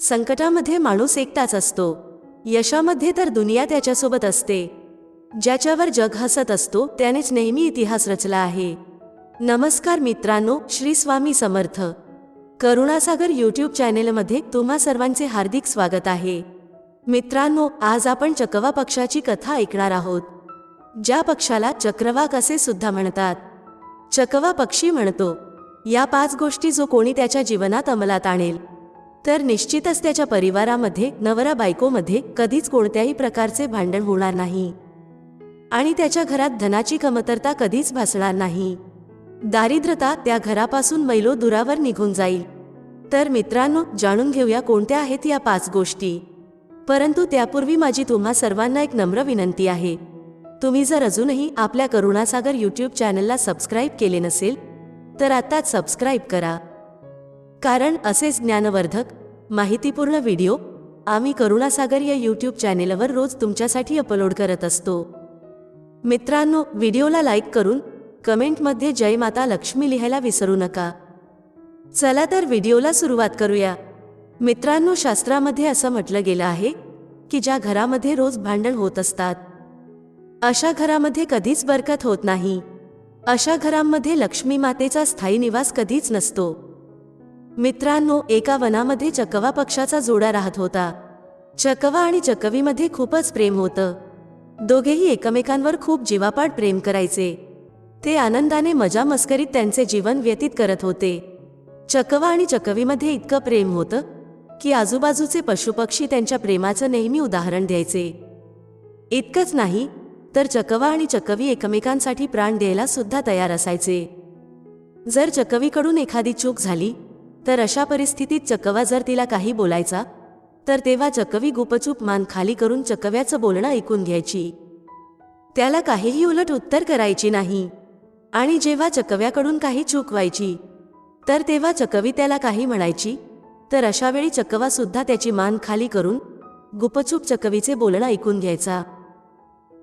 संकटामध्ये माणूस एकटाच असतो. यशामध्ये तर दुनिया त्याच्यासोबत असते. ज्याच्यावर जग हसत असतो त्यानेच नेहमी इतिहास रचला आहे. नमस्कार मित्रांनो श्री स्वामी समर्थ. करुणासागर यूट्यूब चॅनेलमध्ये तुम्हा सर्वांचे हार्दिक स्वागत आहे. मित्रांनो आज आपण चकवा पक्षाची कथा ऐकणार आहोत. ज्या पक्षाला चक्रवाक असे सुद्धा म्हणतात. चकवा पक्षी म्हणतो. या पाच गोष्टी जो कोणी त्याच्या जीवनात अंमलात आणेल. तर निश्चितच त्याच्या परिवारामध्ये नवरा बायकोमध्ये कधीच कोणत्याही प्रकारचे भांडण होणार नाही. आणि त्याच्या घरात धनाची कमतरता कधीच भासणार नाही. दारिद्रता त्या घरापासून मैलो दुरावर निघून जाईल. तर मित्रांनो जाणून घेऊया कोणत्या आहेत या पाच गोष्टी. परंतु त्यापूर्वी माझी तुम्हा सर्वांना एक नम्र विनंती आहे. तुम्ही जर अजूनही आपल्या करुणासागर यूट्यूब चॅनलला सबस्क्राईब केले नसेल तर आत्ताच सबस्क्राईब करा. कारण असेच ज्ञानवर्धक माहितीपूर्ण व्हिडिओ आम्ही करुणासागर या यूट्यूब चॅनेलवर रोज तुमच्यासाठी अपलोड करत असतो. मित्रांनो व्हिडिओला लाईक करून कमेंटमध्ये जय माता लक्ष्मी लिहायला विसरू नका. चला तर व्हिडिओला सुरुवात करूया. मित्रांनो शास्त्रामध्ये असं म्हटलं गेलं आहे की ज्या घरामध्ये रोज भांडण होत असतात अशा घरामध्ये कधीच बरकत होत नाही. अशा घरांमध्ये लक्ष्मी मातेचा स्थायी निवास कधीच नसतो. मित्रांनो एका वनामध्ये चकवा पक्षाचा जोडा राहत होता. चकवा आणि चकवीमध्ये खूपच प्रेम होतं. दोघेही एकमेकांवर खूप जीवापाड प्रेम करायचे. ते आनंदाने मजा मस्करीत त्यांचे जीवन व्यतीत करत होते. चकवा आणि चकवीमध्ये इतकं प्रेम होतं की आजूबाजूचे पशुपक्षी त्यांच्या प्रेमाचं नेहमी उदाहरण द्यायचे. इतकंच नाही तर चकवा आणि चकवी एकमेकांसाठी प्राण द्यायला सुद्धा तयार असायचे. जर चकवीकडून एखादी चूक झाली तर अशा परिस्थितीत चकवा जर तिला काही बोलायचा तर तेव्हा चकवी गुपचूप मान खाली करून चकव्याचं बोलणं ऐकून घ्यायची. त्याला काहीही उलट उत्तर करायची नाही. आणि जेव्हा चकव्याकडून काही चूक व्हायची तर तेव्हा चकवी त्याला काही म्हणायची तर अशावेळी चकवासुद्धा चकवा सुद्धा त्याची मान खाली करून गुपचूप चकवीचे बोलणं ऐकून घ्यायचा.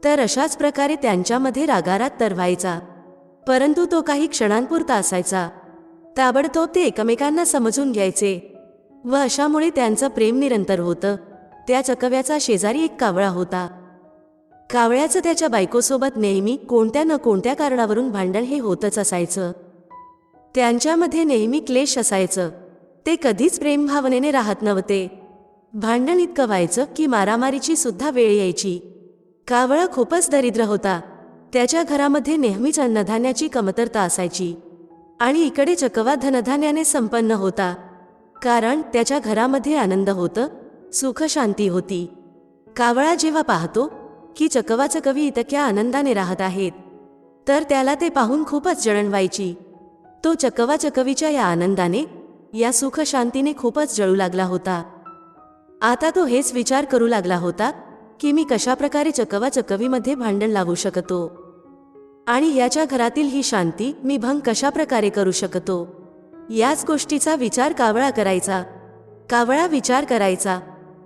तर अशाच प्रकारे त्यांच्यामध्ये रागारात तर व्हायचा परंतु तो काही क्षणांपुरता असायचा. ताबडतोब ते एकमेकांना समजून घ्यायचे व अशामुळे त्यांचं प्रेम निरंतर होतं. त्या चकव्याचा शेजारी एक कावळा होता. कावळ्याचं त्याच्या बायकोसोबत नेहमी कोणत्या न कोणत्या कारणावरून भांडण हे होतच असायचं. त्यांच्यामध्ये नेहमी क्लेश असायचं. ते कधीच प्रेमभावनेने राहत नव्हते. भांडण इतकं व्हायचं की मारामारीची सुद्धा वेळ यायची. कावळा खूपच दरिद्र होता. त्याच्या घरामध्ये नेहमीच अन्नधान्याची कमतरता असायची. आणि इकडे चकवा धनधान्याने संपन्न होता. कारण त्याच्या घरामध्ये आनंद होतं सुखशांती होती. कावळा जेव्हा पाहतो की चकवाचं कवी इतक्या आनंदाने राहत आहेत तर त्याला ते पाहून खूपच जळण व्हायची तो चकवा चकवीच्या या आनंदाने या सुखशांतीने खूपच जळू लागला होता. आता तो हेच विचार करू लागला होता की मी कशाप्रकारे चकवा चकवीमध्ये भांडण लावू शकतो? आणि याच्या घरातील ही शांती मी भंग कशाप्रकारे करू शकतो? याच गोष्टीचा विचार कावळा करायचा. कावळा विचार करायचा.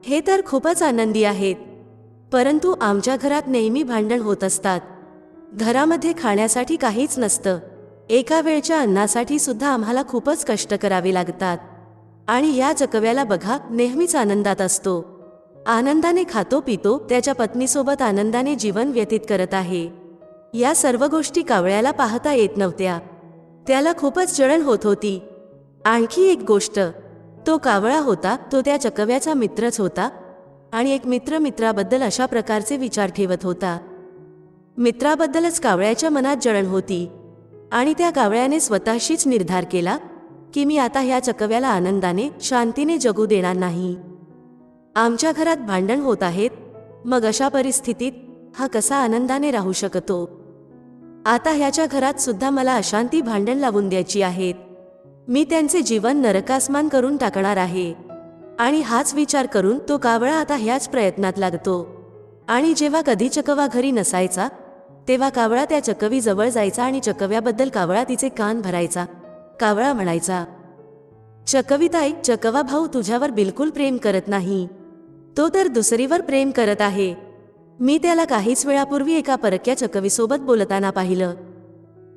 हे तर खूपच आनंदी आहेत. परंतु आमच्या घरात नेहमी भांडण होत असतात. घरामध्ये खाण्यासाठी काहीच नसतं. एका वेळच्या अन्नासाठी सुद्धा आम्हाला खूपच कष्ट करावे लागतात. आणि या चकव्याला बघा नेहमीच आनंदात असतो. आनंदाने खातो पितो त्याच्या पत्नीसोबत आनंदाने जीवन व्यतीत करत आहे. या सर्व गोष्टी कावळ्याला पाहता येत नव्हत्या. त्याला खूपच जळण होत होती. आणखी एक गोष्ट तो कावळा होता तो त्या चकव्याचा मित्रच होता आणि एक मित्र मित्राबद्दल अशा प्रकारचे विचार ठेवत होता. मित्राबद्दलच कावळ्याच्या मनात जळण होती आणि त्या कावळ्याने स्वतःशीच निर्धार केला की मी आता ह्या चकव्याला आनंदाने शांतीने जगू देणार नाही. आमच्या घरात भांडण होत आहेत मग अशा परिस्थितीत हा कसा आनंदाने राहू शकतो? आता ह्याच्या घरात सुद्धा मला अशांती भांडण लावून द्यायची आहेत. मी त्यांचे जीवन नरकासमान करून टाकणार आहे. आणि हाच विचार करून तो कावळा आता ह्याच प्रयत्नात लागतो. आणि जेव्हा कधी चकवा घरी नसायचा तेव्हा कावळा त्या चकवीजवळ जायचा आणि चकव्याबद्दल कावळा तिचे कान भरायचा. कावळा म्हणायचा चकविताई चकवा भाऊ तुझ्यावर बिलकुल प्रेम करत नाही. तो तर दुसरीवर प्रेम करत आहे. मी त्याला काहीच वेळापूर्वी एका परक्या चकवीसोबत बोलताना पाहिलं.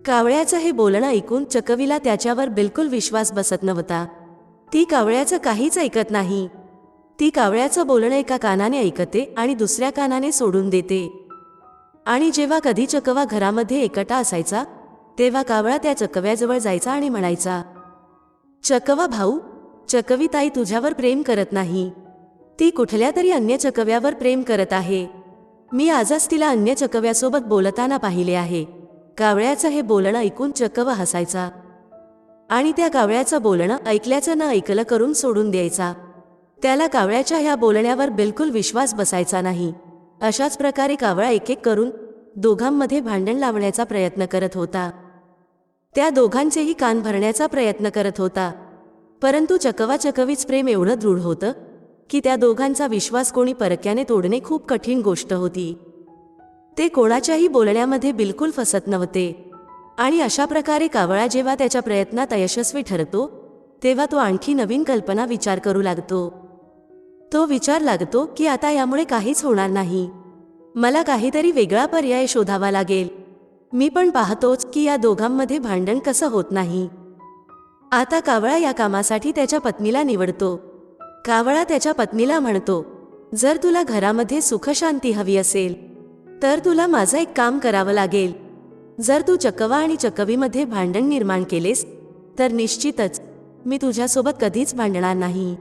कावळ्याचं हे बोलणं ऐकून चकवीला त्याच्यावर बिलकुल विश्वास बसत नव्हता. ती कावळ्याचं काहीच ऐकत नाही. ती कावळ्याचं बोलणं एका कानाने ऐकते आणि दुसऱ्या कानाने सोडून देते. आणि जेव्हा कधी चकवा घरामध्ये एकटा असायचा तेव्हा कावळा त्या चकव्याजवळ जायचा आणि म्हणायचा चकवा भाऊ चकवी ताई तुझ्यावर प्रेम करत नाही. ती कुठल्या तरी अन्य चकव्यावर प्रेम करत आहे. मी आजच तिला अन्य चकव्यासोबत बोलताना पाहिले आहे. कावळ्याचं हे बोलणं ऐकून चकवा हसायचा. आणि त्या कावळ्याचं बोलणं ऐकल्याचं न ऐकलं करून सोडून द्यायचा. त्याला कावळ्याच्या ह्या बोलण्यावर बिलकुल विश्वास बसायचा नाही. अशाच प्रकारे कावळा एक एक करून दोघांमध्ये भांडण लावण्याचा प्रयत्न करत होता. त्या दोघांचेही कान भरण्याचा प्रयत्न करत होता. परंतु चकवा चकवीच प्रेम एवढं दृढ होतं की त्या दोघांचा विश्वास कोणी परक्याने तोडणे खूप कठीण गोष्ट होती. ते कोणाच्याही बोलण्यामध्ये बिलकुल फसत नव्हते. आणि अशा प्रकारे कावळा जेव्हा त्याच्या प्रयत्नात अयशस्वी ठरतो तेव्हा तो आणखी नवीन कल्पना विचार करू लागतो. तो विचार लागतो की आता यामुळे काहीच होणार नाही. मला काहीतरी वेगळा पर्याय शोधावा लागेल. मी पण पाहतोच की या दोघांमध्ये भांडण कसं होत नाही. आता कावळा या कामासाठी त्याच्या पत्नीला निवडतो. कावळा त्याच्या पत्नीला म्हणतो जर तुला घरामध्ये सुखशांती हवी असेल तर तुला माझं एक काम करावं लागेल. जर तू चकवा आणि चकवीमध्ये भांडण निर्माण केलेस तर निश्चितच मी तुझ्यासोबत कधीच भांडणार नाही.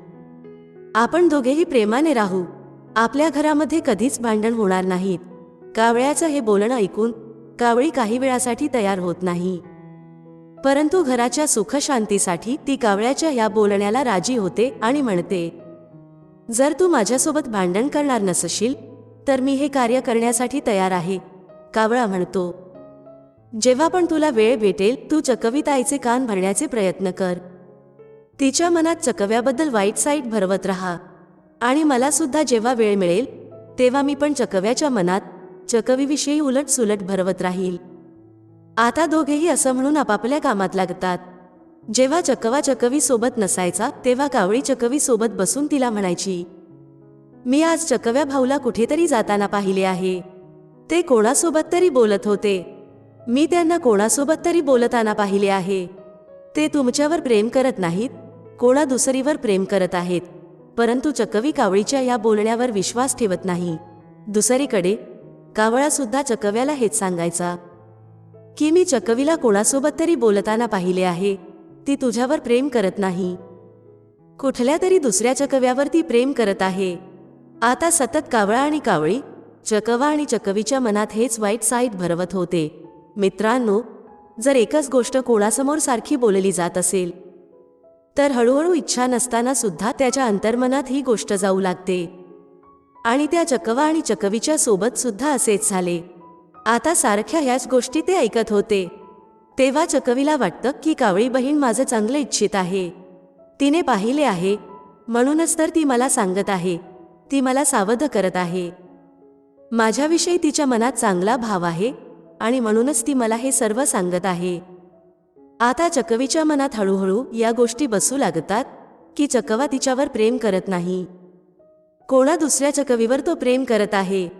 आपण दोघेही प्रेमाने राहू. आपल्या घरामध्ये कधीच भांडण होणार नाहीत. कावळ्याचं हे बोलणं ऐकून कावळी काही वेळासाठी तयार होत नाही. परंतु घराच्या सुखशांतीसाठी ती कावळ्याच्या या बोलण्याला राजी होते आणि म्हणते जर तू माझ्यासोबत भांडण करणार नसशील तर मी हे कार्य करण्यासाठी तयार आहे कावळा म्हणतो. जेव्हा पण तुला वेळ भेटेल तू चकविताईचे कान भरण्याचे प्रयत्न कर. तिच्या मनात चकव्याबद्दल वाईट साईट भरवत राहा. आणि मला सुद्धा जेव्हा वेळ मिळेल तेव्हा मी पण चकव्याच्या मनात चकवीविषयी उलट सुलट भरवत राहील. आता दोघेही असं म्हणून आपापल्या कामात लागतात. जेव्हा चकवा चकवी सोबत नसायचा तेव्हा कावळी चकवी सोबत बसून तिला म्हणायची मी आज चकव्या भाऊला कुठेतरी जाताना पाहिले आहे. ते कोणासोबत तरी बोलत होते. मी त्यांना कोणासोबत तरी बोलताना पाहिले आहे. ते तुमच्यावर प्रेम करत नाहीत कोणा दुसरीवर प्रेम करत आहेत. परंतु चकवी कावळीच्या या बोलण्यावर विश्वास ठेवत नाही. दुसरीकडे कावळासुद्धा चकव्याला हेच सांगायचा की मी चकवीला कोणासोबत तरी बोलताना पाहिले आहे. ती तुझ्यावर प्रेम करत नाही. कुठल्या तरी दुसऱ्या चकव्यावर ती प्रेम करत आहे. आता सतत कावळा आणि कावळी चकवा आणि चकवीच्या मनात हेच वाईट साईट भरवत होते. मित्रांनो जर एकच गोष्ट कोणासमोर सारखी बोलली जात असेल तर हळूहळू इच्छा नसताना सुद्धा त्याच्या अंतर्मनात ही गोष्ट जाऊ लागते. आणि त्या चकवा आणि चकवीच्या सोबत सुद्धा असेच झाले. आता सारख्या ह्याच गोष्टी ते ऐकत होते. तेव्हा चकवीला वाटतं की कावळी बहीण माझं चांगलं इच्छित आहे. तिने पाहिले आहे म्हणूनच तर ती मला सांगत आहे ती मला सावध करत आहे. माझ्याविषयी तिच्या मनात चांगला भाव आहे आणि म्हणूनच ती मला हे सर्व सांगत आहे. आता चकवीच्या मनात हळूहळू या गोष्टी बसू लागतात की चकवा तिच्यावर प्रेम करत नाही. कोणा दुसऱ्या चकवीवर तो प्रेम करत आहे?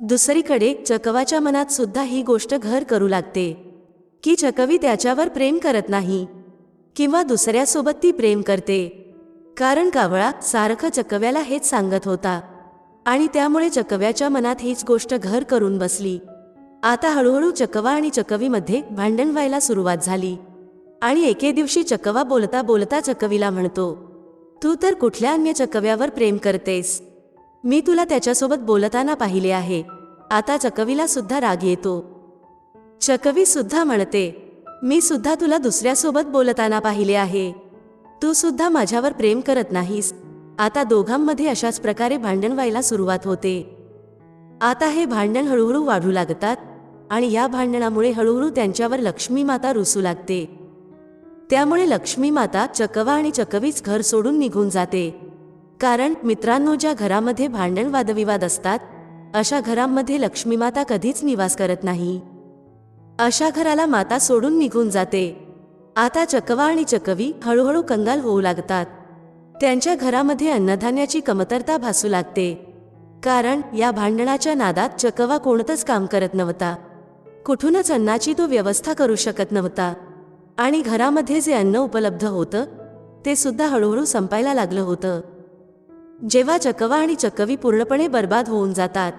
दुसरीकडे चकवाच्या मनात सुद्धा ही गोष्ट घर करू लागते. की चकवी त्याच्यावर प्रेम करत नाही. किंवा दुसऱ्यासोबत ती प्रेम करते. कारण कावळा सारखं चकव्याला हेच सांगत होता. आणि त्यामुळे चकव्याच्या मनात हीच गोष्ट घर करून बसली. आता हळूहळू चकवा आणि चकवीमध्ये भांडण व्हायला सुरुवात झाली. आणि एके दिवशी चकवा बोलता बोलता चकवीला म्हणतो तू तर कुठल्या अन्य चकव्यावर प्रेम करतेस? मी तुला त्याच्यासोबत बोलताना पाहिले आहे. आता चकवीला सुद्धा राग येतो. चकवी सुद्धा म्हणते मी सुद्धा तुला दुसऱ्यासोबत बोलताना पाहिले आहे. तू सुद्धा माझ्यावर प्रेम करत नाहीस. आता दोघांमध्ये अशाच प्रकारे भांडण व्हायला सुरुवात होते. आता हे भांडण हळूहळू वाढू लागतात आणि या भांडणामुळे हळूहळू त्यांच्यावर लक्ष्मी माता रुसू लागते. त्यामुळे लक्ष्मी माता चकवा आणि चकवीच घर सोडून निघून जाते. कारण मित्रांनो ज्या घरामध्ये भांडण वादविवाद असतात अशा घरांमध्ये लक्ष्मीमाता कधीच निवास करत नाही. अशा घराला माता सोडून निघून जाते. आता चकवा आणि चकवी हळूहळू कंगाल होऊ लागतात. त्यांच्या घरामध्ये अन्नधान्याची कमतरता भासू लागते. कारण या भांडणाच्या नादात चकवा कोणतंच काम करत नव्हता. कुठूनच अन्नाची तो व्यवस्था करू शकत नव्हता. आणि घरामध्ये जे अन्न उपलब्ध होतं ते सुद्धा हळूहळू संपायला लागलं होतं. जेव्हा चकवा आणि चकवी पूर्णपणे बर्बाद होऊन जातात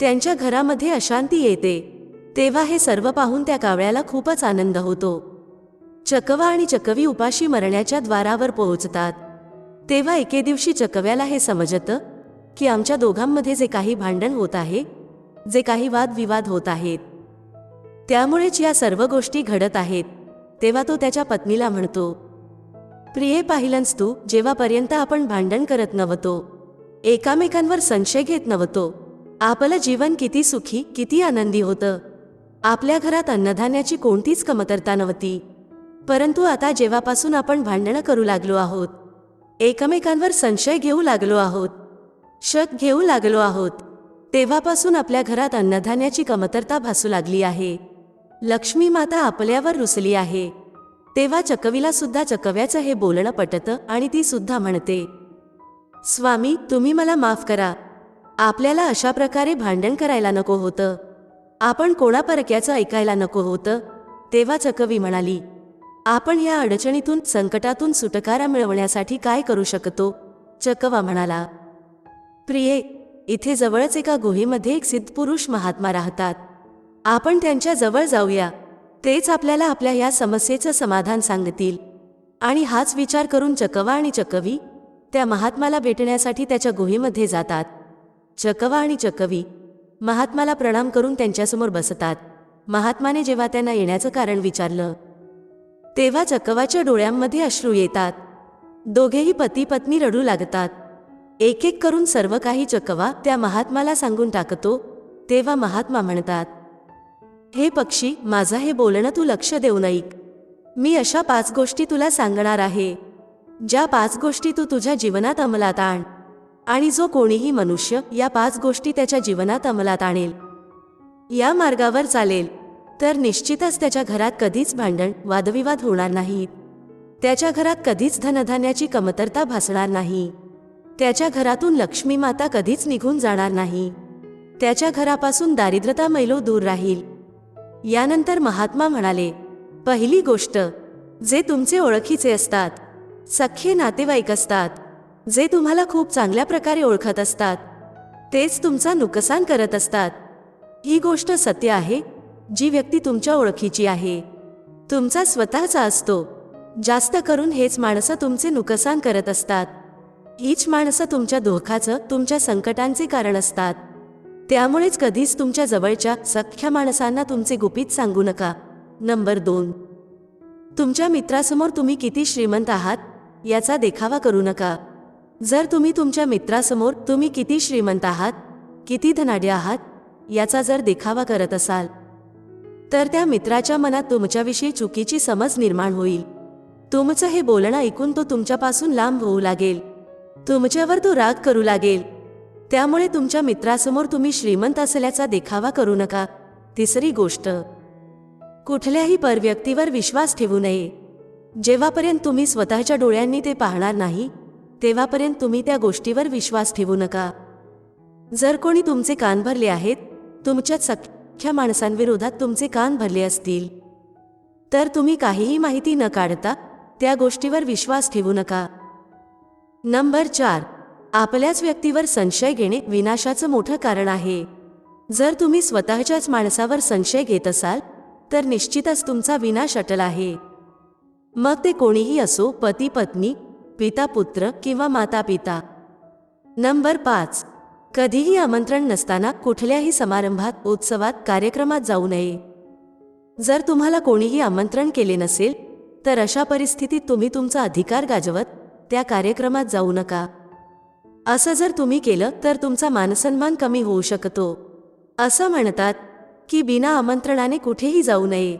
त्यांच्या घरामध्ये अशांती येते तेव्हा हे सर्व पाहून त्या कावळ्याला खूपच आनंद होतो. चकवा आणि चकवी उपाशी मरण्याच्या द्वारावर पोहोचतात. तेव्हा एके दिवशी चकव्याला हे समजतं की आमच्या दोघांमध्ये जे काही भांडण होत आहे जे काही वादविवाद होत आहेत त्यामुळेच या सर्व गोष्टी घडत आहेत तेव्हा तो त्याच्या पत्नीला म्हणतो प्रिये पाहिलंस तू जेव्हापर्यंत आपण भांडण करत नव्हतो. एकामेकांवर संशय घेत नव्हतो. आपलं जीवन किती सुखी किती आनंदी होतं. आपल्या घरात अन्नधान्याची कोणतीच कमतरता नव्हती. परंतु आता जेव्हापासून आपण भांडणं करू लागलो आहोत एकमेकांवर संशय घेऊ लागलो आहोत शक घेऊ लागलो आहोत तेव्हापासून आपल्या घरात अन्नधान्याची कमतरता भासू लागली आहे. लक्ष्मी माता आपल्यावर रुसली आहे. तेव्हा चकवीला सुद्धा चकव्याचं हे बोलणं पटतं आणि ती सुद्धा म्हणते स्वामी तुम्ही मला माफ करा. आपल्याला अशा प्रकारे भांडण करायला नको होतं. आपण कोणा परक्याचं ऐकायला नको होतं तेव्हा चकवी म्हणाली. आपण या अडचणीतून संकटातून सुटकारा मिळवण्यासाठी काय करू शकतो? चकवा म्हणाला. प्रिये इथे जवळच एका गुहेमध्ये एक सिद्धपुरुष महात्मा राहतात. आपण त्यांच्या जवळ जाऊया. तेच आपल्याला आपल्या या समस्येचं समाधान सांगतील. आणि हाच विचार करून चकवा आणि चकवी त्या महात्माला भेटण्यासाठी त्याच्या गुहेमध्ये जातात. चकवा आणि चकवी महात्माला प्रणाम करून त्यांच्यासमोर बसतात. महात्माने जेव्हा त्यांना येण्याचं कारण विचारलं तेव्हा चकवाच्या डोळ्यांमध्ये अश्रू येतात. दोघेही पती पत्नी रडू लागतात. एक एक करून सर्व काही चकवा त्या महात्माला सांगून टाकतो तेव्हा महात्मा म्हणतात हे पक्षी माझं हे बोलणं तू लक्ष देऊ ऐक मी अशा पाच गोष्टी तुला सांगणार आहे. ज्या पाच गोष्टी तू तुझ्या जीवनात अंमलात आण. आणि जो कोणीही मनुष्य या पाच गोष्टी त्याच्या जीवनात अंमलात आणेल. या मार्गावर चालेल तर निश्चितच त्याच्या घरात कधीच भांडण वादविवाद होणार नाहीत. त्याच्या घरात कधीच धनधान्याची कमतरता भासणार नाही. त्याच्या घरातून लक्ष्मी माता कधीच निघून जाणार नाही. त्याच्या घरापासून दारिद्रता मैलो दूर राहील. यानंतर महात्मा म्हणाले पहिली गोष्ट जे तुमचे ओळखीचे असतात सख्खे नातेवाईक असतात जे तुम्हाला खूप चांगल्या प्रकारे ओळखत असतात तेच तुमचा नुकसान करत असतात. ही गोष्ट सत्य आहे जी व्यक्ती तुमच्या ओळखीची आहे. तुमचा स्वतःचा असतो. जास्त करून हेच माणसं तुमचे नुकसान करत असतात. हीच माणसं तुमच्या धोखाचं तुमच्या संकटांचे कारण असतात. त्यामुळेच कधीच तुमच्या जवळच्या सख्ख्या माणसांना तुमचे गुपित सांगू नका. नंबर दोन. तुमच्या मित्रासमोर तुम्ही किती श्रीमंत आहात याचा देखावा करू नका. जर तुम्ही तुमच्या मित्रासमोर तुम्ही किती श्रीमंत आहात किती धनाढ्य आहात याचा जर देखावा करत असाल तर त्या मित्राच्या मनात तुमच्याविषयी चुकीची समज निर्माण होईल. तुमचं हे बोलणं ऐकून तो तुमच्यापासून लांब होऊ लागेल. तुमच्यावर तो राग करू लागेल. त्यामुळे तुमच्या मित्रासमोर तुम्ही श्रीमंत असल्याचा देखावा करू नका. तिसरी गोष्ट कुठल्याही परव्यक्तीवर विश्वास ठेवू नये. जेव्हापर्यंत तुम्ही स्वतःच्या डोळ्यांनी ते पाहणार नाही तेव्हापर्यंत तुम्ही त्या गोष्टीवर विश्वास ठेवू नका. जर कोणी तुमचे कान भरले आहेत तुमच्या सख्ख्या माणसांविरोधात तुमचे कान भरले असतील तर तुम्ही काहीही माहिती न काढता त्या गोष्टीवर विश्वास ठेवू नका. नंबर चार आपल्याच व्यक्तीवर संशय घेणे विनाशाचं मोठं कारण आहे. जर तुम्ही स्वतःच्याच माणसावर संशय घेत असाल तर निश्चितच तुमचा विनाश अटल आहे. मग ते कोणीही असो पती पत्नी पिता पुत्र किंवा माता पिता नंबर पाच. कधीही आमंत्रण नसताना कुठल्याही समारंभात उत्सवात कार्यक्रमात जाऊ नये. जर तुम्हाला कोणीही आमंत्रण केले नसेल तर अशा परिस्थितीत तुम्ही तुमचा अधिकार गाजवत त्या कार्यक्रमात जाऊ नका. असं जर तुम्ही केलं तर तुमचा मानसन्मान कमी होऊ शकतो. असं म्हणतात की बिना आमंत्रणाने कुठेही जाऊ नये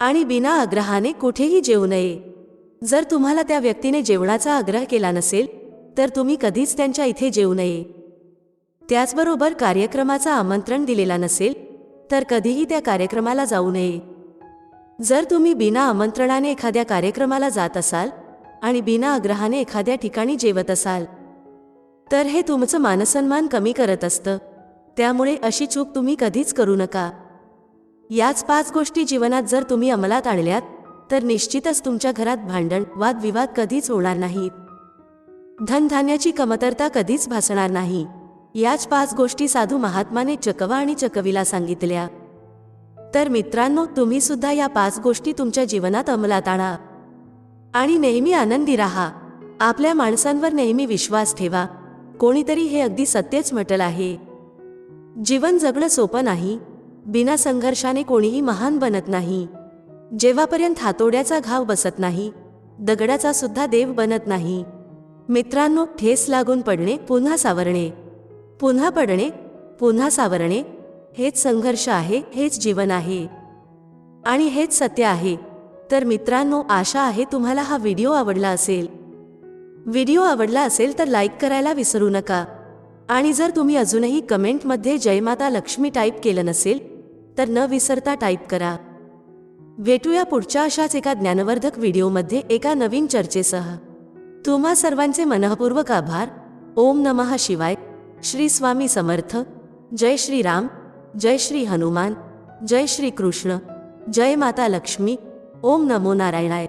आणि बिना आग्रहाने कुठेही जेवू नये. जर तुम्हाला त्या व्यक्तीने जेवणाचा आग्रह केला नसेल तर तुम्ही कधीच त्यांच्या इथे जेवू नये. त्याचबरोबर कार्यक्रमाचं आमंत्रण दिलेला नसेल तर कधीही त्या कार्यक्रमाला जाऊ नये. जर तुम्ही बिना आमंत्रणाने एखाद्या कार्यक्रमाला जात असाल आणि बिना आग्रहाने एखाद्या ठिकाणी जेवत असाल तर हे तुमचं मानसन्मान कमी करत असतं. त्यामुळे अशी चूक तुम्ही कधीच करू नका. याच पाच गोष्टी जीवनात जर तुम्ही अंमलात आणल्यात तर निश्चितच तुमच्या घरात भांडण वादविवाद कधीच होणार नाहीत. धनधान्याची कमतरता कधीच भासणार नाही. याच पाच गोष्टी साधू महात्माने चकवा आणि चकवीला सांगितल्या. तर मित्रांनो तुम्ही सुद्धा या पाच गोष्टी तुमच्या जीवनात अंमलात आणा. आणि नेहमी आनंदी राहा. आपल्या माणसांवर नेहमी विश्वास ठेवा. कोणीतरी हे अगदी सत्यच म्हटलं आहे. जीवन जगणं सोपं नाही बिना संघर्षाने कोणीही महान बनत नाही. जेव्हापर्यंत हातोड्याचा घाव बसत नाही दगडाचा सुद्धा देव बनत नाही. मित्रांनो ठेस लागून पडणे पुन्हा सावरणे. पुन्हा पडणे पुन्हा सावरणे हेच संघर्ष आहे हेच जीवन आहे. आणि हेच सत्य आहे. तर मित्रांनो आशा आहे तुम्हाला हा व्हिडिओ आवडला असेल. व्हिडिओ आवडला असेल तर लाईक करायला विसरू नका. आणि जर तुम्ही अजूनही कमेंटमध्ये जयमाता लक्ष्मी टाईप केलं नसेल तर न विसरता टाईप करा. भेटूया पुढच्या अशाच एका ज्ञानवर्धक व्हिडिओमध्ये एका नवीन चर्चेसह. तुम्हा सर्वांचे मनःपूर्वक आभार. ओम नमः शिवाय. श्री स्वामी समर्थ. जय श्री राम. जय श्री हनुमान. जय श्री कृष्ण. जय माता लक्ष्मी. ओम नमो नारायणाय.